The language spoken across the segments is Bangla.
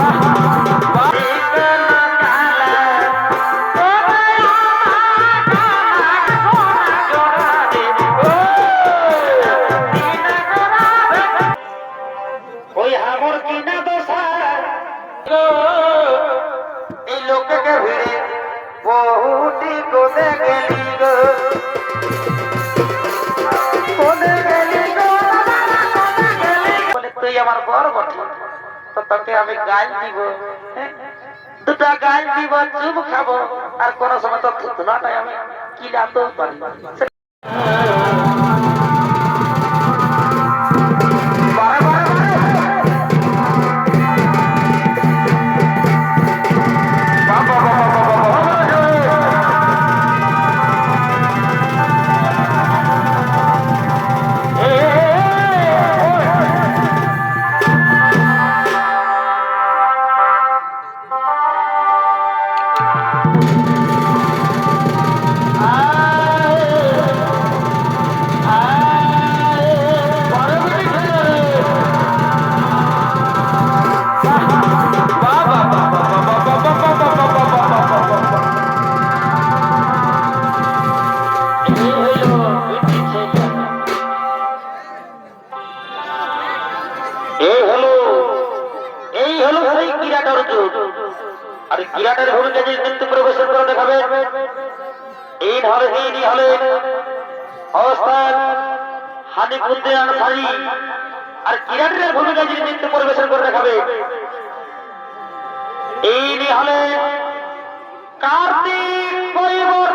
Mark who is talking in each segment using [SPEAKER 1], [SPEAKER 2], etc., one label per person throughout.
[SPEAKER 1] ha ha ha আর কোন সময় তো থুতনাটাই আমি কিলাতেও পারি। আর ক্রীড়াটার যদি মৃত্যু প্রবেশন করে দেখাবে। এই হলে এই হলে অবস্থান হানিকুদ্দিন আনসারি। আর ক্রীড়াটার ভূমিকা যদি নৃত্য পরিবেশন করে দেখাবে, এই হলে কার্তিক পরিবর্তন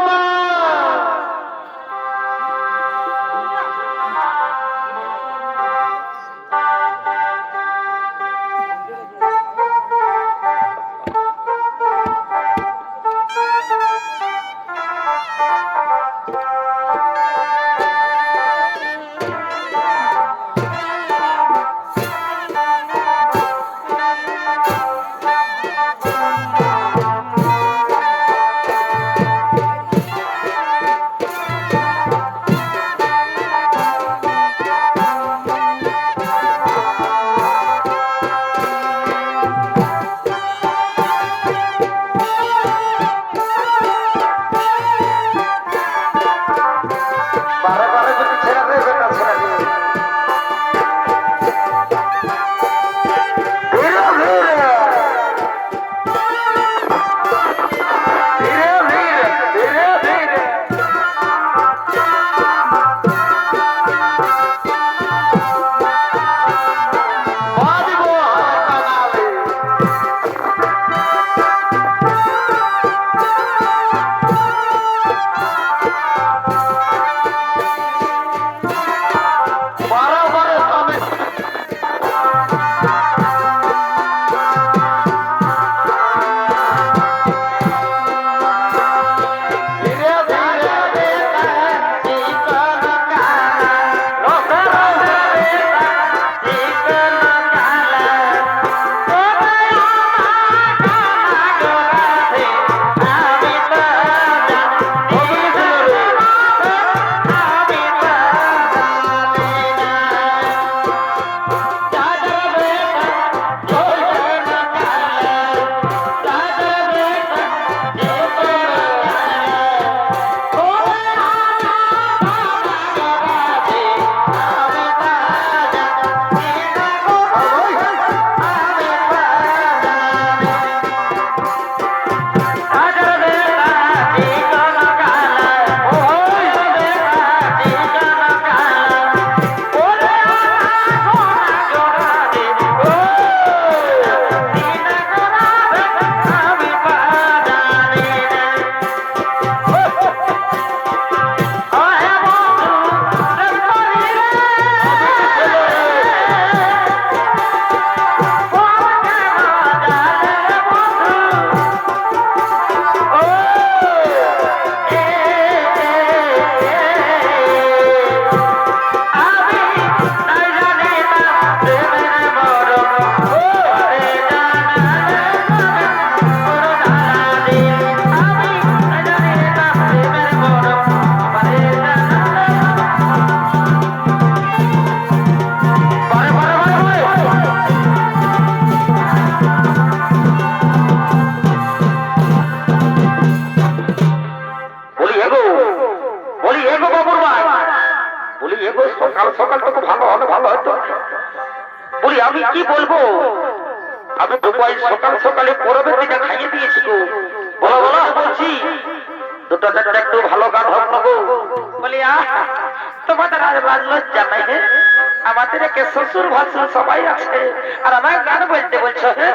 [SPEAKER 1] শ্বশুর ভাসুর সবাই আছে আর আমার গান বলতে বলছো হে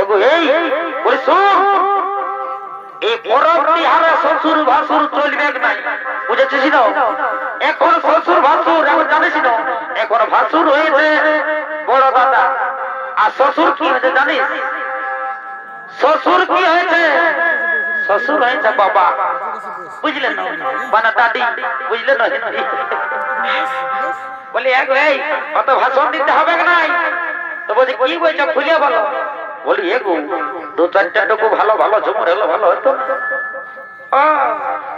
[SPEAKER 1] এগো এই বলি শুন এই পরব তিহারে শ্বশুর ভাসুর চলবে নাই? বুঝেছিস না? এখন শ্বশুর ভাসুর এখন জানিস না? এখন ভাসুর হয়েছে বড় দাদা। আর শ্বশুর কি হয়েছে জানিস? শ্বশুর কি হয়েছে? শ্বশুর হয়েছে বাবা। বুঝলেন না? মানে দাদি বুঝলেন না? বলি এক এই, অত ভাষণ দিতে হবে নাই? তো বলছি, কি বলছো, খুলে বলো। বলি, এগো, দু চারটা টুকু ভালো ভালো, ঝুমুর এলো ভালো হতো।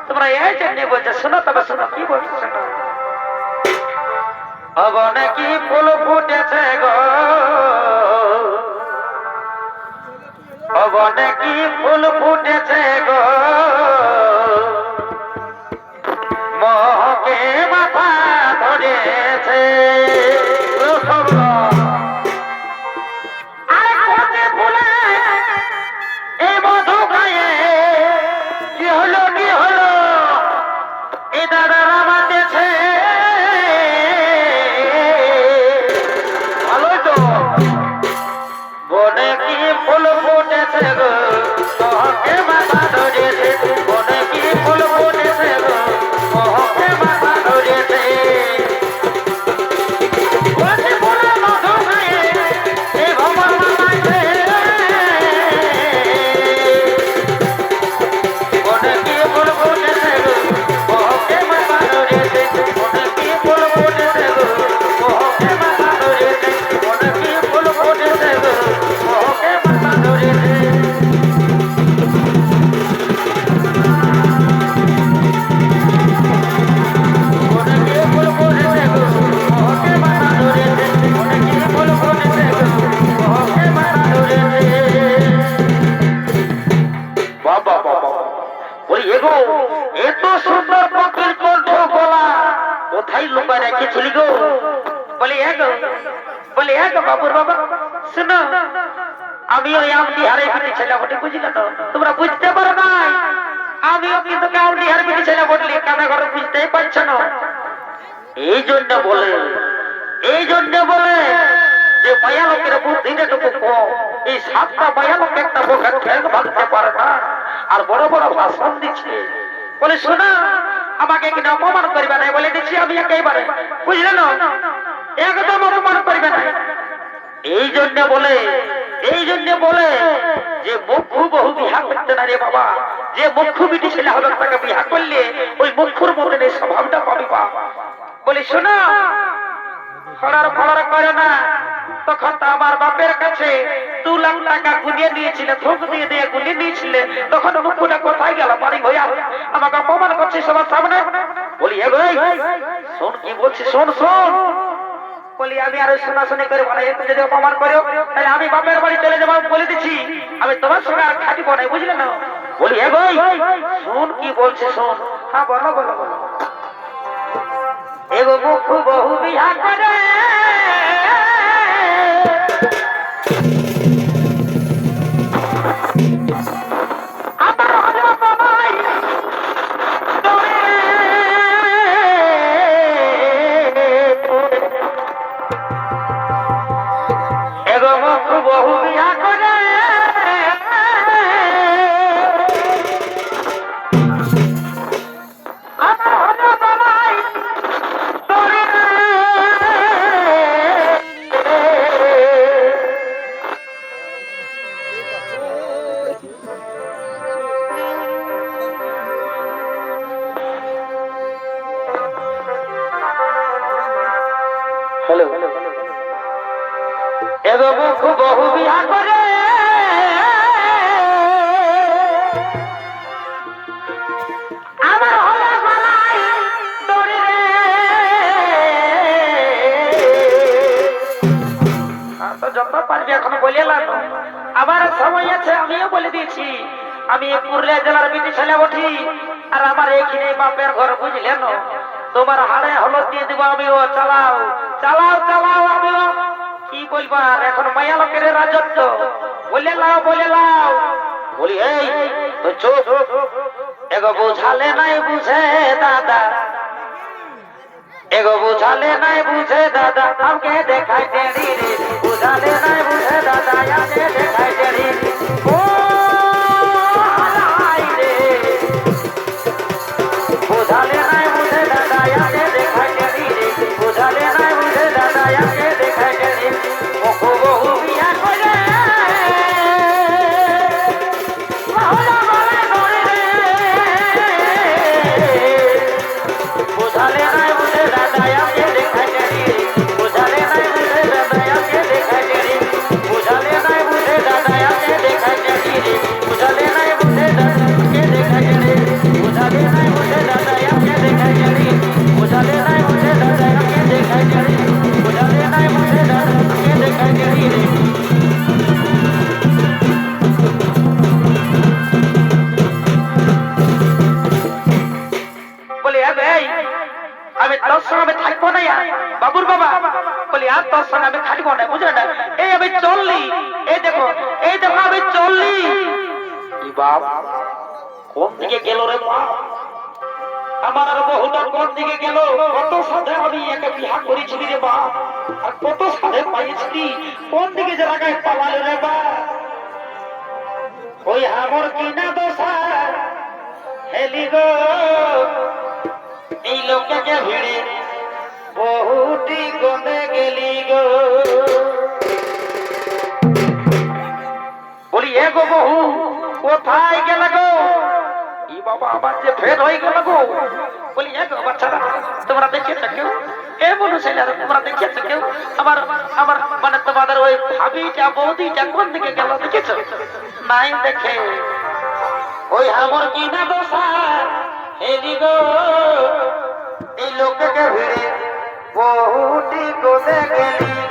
[SPEAKER 1] তোমরা এই জন্য বলছো, শোনো তবে, শোনো, কি বলছো শোনো কি ফুল ফুটেছে গো? কোথায় লুকায় রেখেছিলি গো। বলি এগো বলি এগো বাবুর বাবা। শোনো, আমি ওই আমটি হারে পিটি ছেলে বটে, বুঝলে তো? তোমরা বুঝতে পারো নাই আমিও কিন্তু আমটি হারে পিটি ছেলে বটলি কানে ঘরে বুঝতেই পারছ না? এই জন্য বলে, এই জন্য বলে যে মায়া লোকের বুদ্ধি যেটুকু কম, এই সাতটা মায়া লোক একটা বোকা ঠেক ভাঙতে পারে না। আর বড় বড় ভাষণ দিচ্ছে। বলে, শোনা আমাকে কিন্তু অপমান করবে না বলে দিচ্ছি আমি একেবারে। বুঝলে না? একদম অপমান করবে না এই জন্য বলে, এই জন্য বলে যে মুখ্য বহু বিহা করতে না রে বাবা, যে মুখ্য বিটি ছেলে হবে তাকে বিহা করলে ওই মধ্যে এই স্বভাবটা পাবি বা বলি, শোনা ফলার ফলার করে না। তখন তো আমার বাপের কাছে দু লাখ টাকা গুলিয়ে নিয়েছিলে থোক দিয়ে দিয়ে গুলিয়ে নিয়েছিলে তখন মুখটা কোথায় গেল? বাড়ি ভয়া আমাকে অপমান করছে সবার সামনে। বলি, এ ভাই, শোন, কি বলছি শোন শোন। বলি, আমি আর শোনাশুনি করে, বলে যদি অপমান করো তাহলে আমি বাপের বাড়ি চলে যাব বলে দিচ্ছি আমি তোমার সঙ্গে আর খাটিব না, বুঝলে না? বলি, এ ভাই, শোন, কি বলছে শোন। হ্যাঁ বলো বলো বলো। এগো মুখ বহু বিহা করে। হ্যালো মুখ বহু বিহা করে। যত পারবি এখন বলে আবার সময় আছে, আমিও বলে দিয়েছি। আমি পুরুলিয়া জেলার বিটি ছেলে উঠি আর আমার এখানে বাপের ঘর বুঝলেন তোমার হাড়ে হলো দিয়ে দিব, আমিও চালাও। চালাও চালাও আমিও।
[SPEAKER 2] কি বলবা এখন মায়া লোকের রাজত্ব। বলে লাও বলে লাও।
[SPEAKER 1] বলি, এই তো চুপ
[SPEAKER 2] এগো বুঝালে নাই বুঝে দাদা। এগো বুঝালে নাই বুঝে দাদা। আমাকে দেখাই টেরি রে বুঝালে নাই বুঝে দাদা। দেখাই টেরি ওই আমার কিনা দোষা হেলি গো। এই লোককে ভিড়ে বহুটি গনে গেলি গো। বলি, এ গো বহু কোথায় গেল গো? ই বাবা আবার যে ফের হয়ে গেল গো। বলি, এ গো বাচ্চারা তোমরা দেখিয়েছ কেউ এ বলু ছেলেরা তোমরা দেখিয়েছ কেউ? আমার আমার মানে তোমাদের ওই ভাবিটা, বৌদিটা কোন দিকে গেল দেখেছ? নাই দেখে। ওই আমার কি দশা? গো। এই লোককে ভিড়ে বহুটি গো কোদে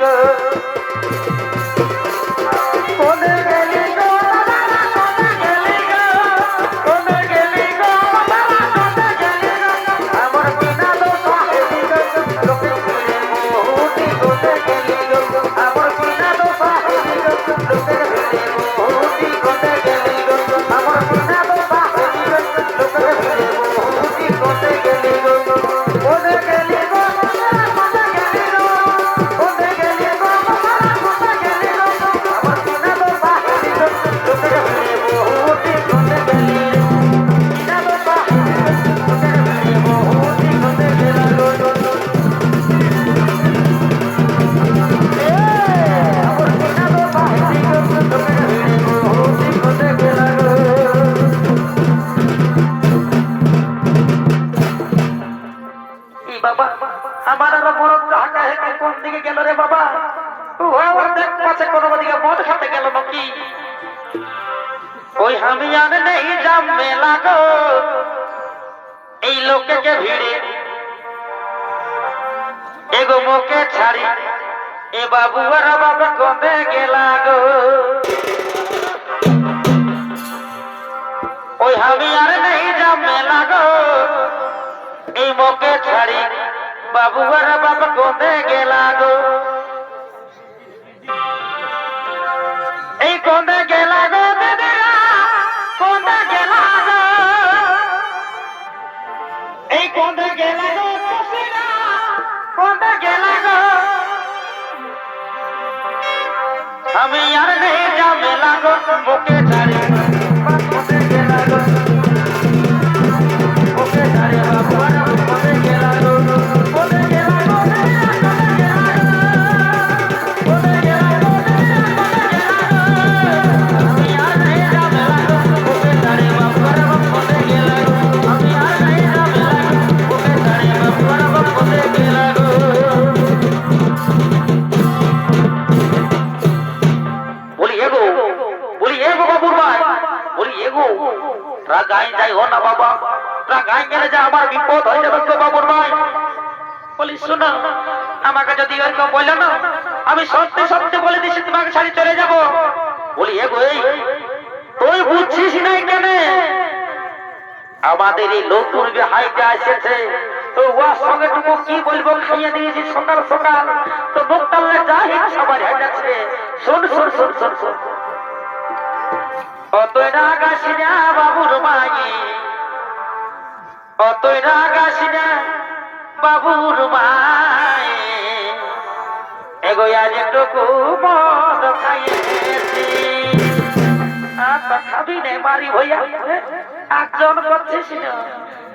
[SPEAKER 2] ছাড়ি এ বাবু আর বাবা কবে গেলা গো? ওই আমি আর নেই যা মেলা গো। এই মোকে ছাড়ি বাবু আর বাবা কবে গেলা গো? এই আমি আর নেই যা মেলা গো মোকে ছাড়ি শোনো, আমাকে যদি বলল না, আমি সত্যি সত্যি বলে তোমাকে চলে যাব। বলি তুই বুঝছিস কেন আমাদের এই নতুন যে হাইটা এসেছে তো ওর সঙ্গে টুকু কি বলব খাইয়ে দিয়েছি সকাল সকাল। তো যা সবার শোন শোন শোন শোন শোন। বাবুর এগোয়া যে টুকু মদ খাইয়েছি। আচ্ছা খাবি নে মারি ভইয়া একজন করছিস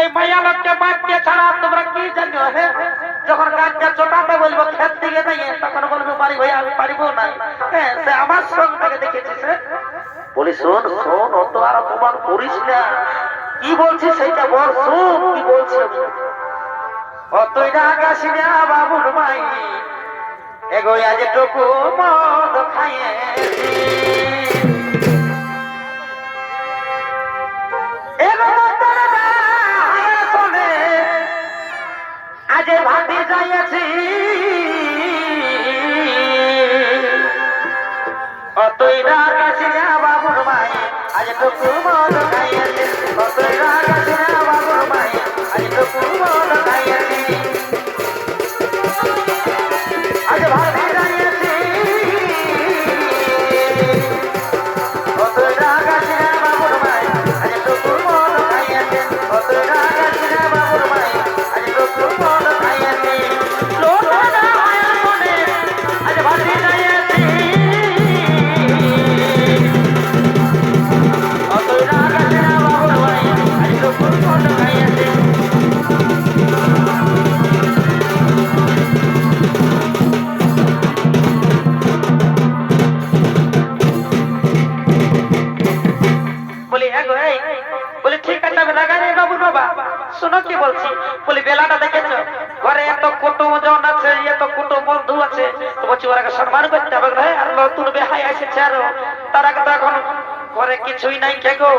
[SPEAKER 2] এই মায়া লোককে বাদ দিয়ে ছাড়া তোমরা কি জানো, হে? যখন কাজটা চোটাতে বলব খেত দিকে নাই তখন বলব, বাড়ি ভাই আমি পারিবো না। হ্যাঁ সে আমার সঙ্গ থেকে দেখেছিস সে বলি, শোন শোন অত আর অপমান করিস না। কি বলছিস সেইটা বল, শোন, কি বলছি আমি অতই আকাশি না বাবুর মাই, এগোয়া যে টুকু মদ খাইয়েছি। ভাটি যাইয়াছি অতই রাগ আছে বাবুর মাই আজ তো মদ খাইয়াছি। অতই রাগ না কিছুই নাই কে গো?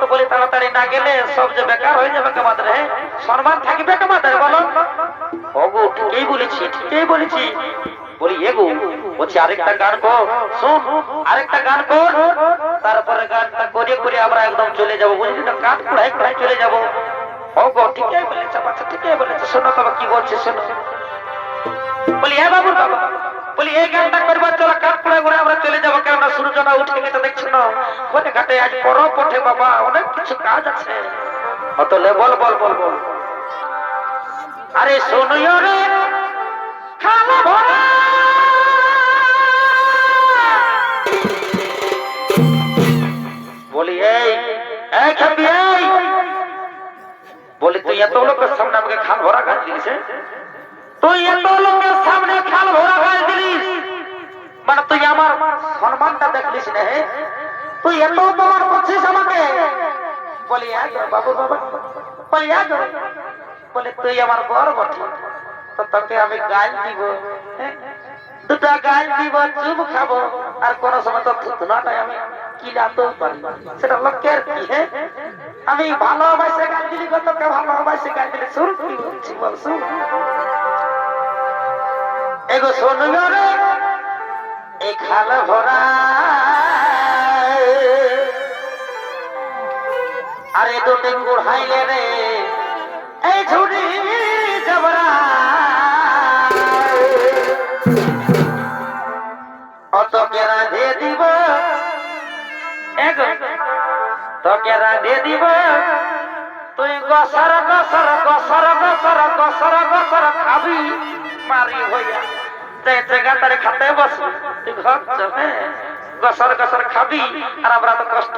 [SPEAKER 2] তো বলি তাড়াতাড়ি না গেলে সব যে বেকার হয়ে যাবে কামাদের সম্মান থাকবে কামাদের বলো? ওগো ঠিকই বলেছি ঠিকই বলেছি? বলি এগো বলছি আরেকটা গান কর শোন আরেকটা গান কর। তারপরে গানটা করে করে আমরা একদম চলে যাব বুঝলি না কাঠ কুড়াই কুড়াই চলে যাব। ওগো ঠিকই বলেছে বাচ্চা ঠিকই বলেছে। শোনো তবে কি বলছে শোনো। বলি হ্যাঁ বাবুর বাবা। বলি, এই গানটা করবার চলো কাঠ কুড়াই করে আমরা চলে যাব। কেননা সূর্যটা উঠে গেছে, দেখছ না? ঘটে ঘাটে আজ পরব ওঠে বাবা, অনেক কিছু কাজ আছে। অতলে বল বল বল বল। আরে শোনো রে খালা ভরা। বলি, এই এই খাবি এই। বলি, তুই এত লোকের সামনে আমাকে খাল ভরা দিলিস হ্যাঁ? তুই এত লোকের সামনে খাল ভরা গাছ দিলিস মানে তুই আমার সম্মানটা দেখলিস না। তুই এত অপমান করছিস আমাকে। বলি আজ বাবু, বাবা। বলি বলে, তুই আমার বর বটে। তো তোকে আমি গাল দিব হ্যাঁ? দুটা গাল দিব, চুপ খাব। আর কোন সময় তো থুতনাটাই আমি কিলাতেও পারি। না। সেটা লোকের কি হ্যাঁ? আমি ভালোবাসে গাল দিলি তোকে ভালোবাসে গাল দিলি। শুন কি বলছি, বল, শুন। এগো শোনো রে। এই খাল ভরা আরে দুটি কুড়াইলে রে, এই ঝুড়ি জবরা অত কেরা দিয়ে দিব? এগো তোকে রাধে দিব? তুই গসর গসর গসর গসর গসর গসর খাবি মারি হইয়া। খাতে তুই গসর গসর খাবি তো কষ্ট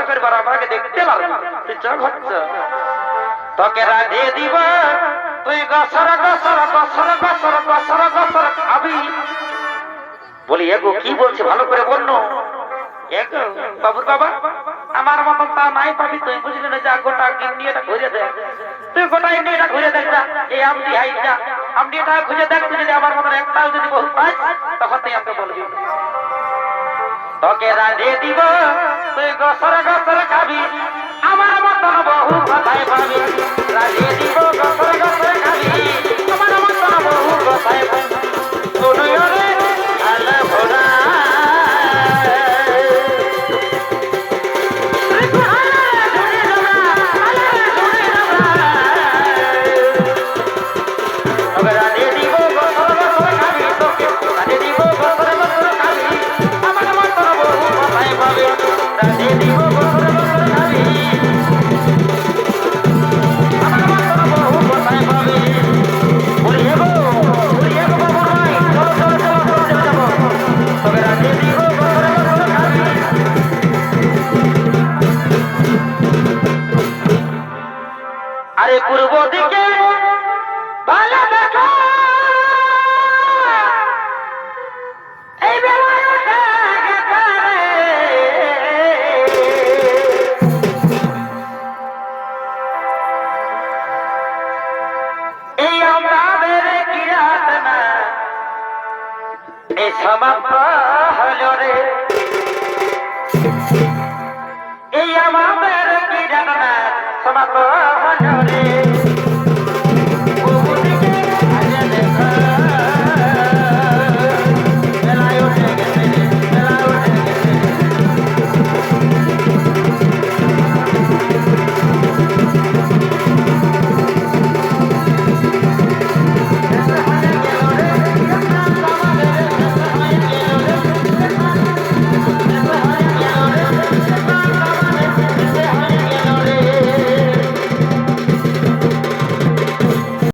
[SPEAKER 2] তুই গসর গসর গসর গসর গসর গসর খাবি। বলি, এগো, কি বলছে? ভালো করে বলল বাবুর বাবা, আমার মতন তা নাই পাবি। তুই বুঝলি না যা, গোটা ইন্ডিয়াটা ঘুরে দেখ। তুই গোটা ইন্ডিয়াটা ঘুরে দেখ এই আমদি হাইটা এটা খুঁজে দেখবেন যদি আমার মনে একটাও যদি বহু তখন তুই আমাকে বলবি তোকে রাঁধিয়ে দিব, তুই গসর গসর খাবি, আমার মতন বহু কথায় পাবি রাঁধিয়ে দিব, গসর গসর খাবি, আমার মতন বহু কথায় পাবি শুনুই রে এই সমাপ্ত হলো রে। এই আমাদের কিরাত না? সমাপ্ত হলো রে।